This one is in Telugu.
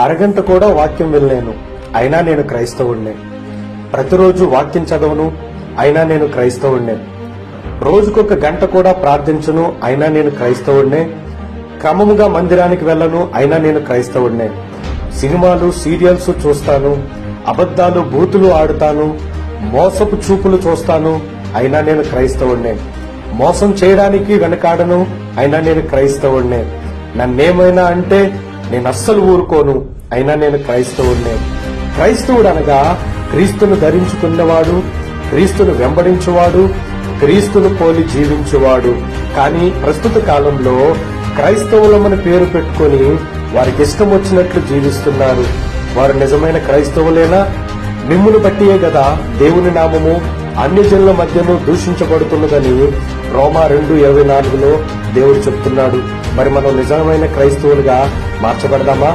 అరగంట కూడా వాక్యం వినలేను. అయినా నేను క్రైస్తవుణ్ణే. ప్రతిరోజు వాక్యం చదవను అయినా నేను క్రైస్తవుణ్ణే. రోజుకొక గంట కూడా ప్రార్థించను అయినా నేను క్రైస్తవుణ్ణే. క్రమముగా మందిరానికి వెళ్ళను అయినా నేను క్రైస్తవుణ్ణే. సినిమాలు సీరియల్స్ చూస్తాను అబద్ధాలు బూతులు ఆడుతాను మోసపు చూపులు చూస్తాను అయినా నేను క్రైస్తవుణ్ణే. మోసం చేయడానికి వెనకాడను అయినా నేను క్రైస్తవుణ్ణే. నన్నేమైనా అంటే నేను అస్సలు ఊరుకోను. అయినా నేను క్రైస్తవుడినే క్రైస్తవుడు అనగా క్రీస్తును ధరించుకున్నవాడు క్రీస్తును వెంబడించువాడు క్రీస్తును పోలి జీవించువాడు. కానీ ప్రస్తుత కాలంలో క్రైస్తవులమని పేరు పెట్టుకొని వారికి ఇష్టం వచ్చినట్లు జీవిస్తున్నారు. వారు నిజమైన క్రైస్తవులేనా? మిమ్మును బట్టియే కదా దేవుని నామము అన్ని జనుల మధ్యను దూషించబడుతున్నదని రోమా రెండు ఇరవై నాలుగులో దేవుడు చెప్తున్నాడు. మరి మనం నిజమైన క్రైస్తవులుగా మార్చబడదామా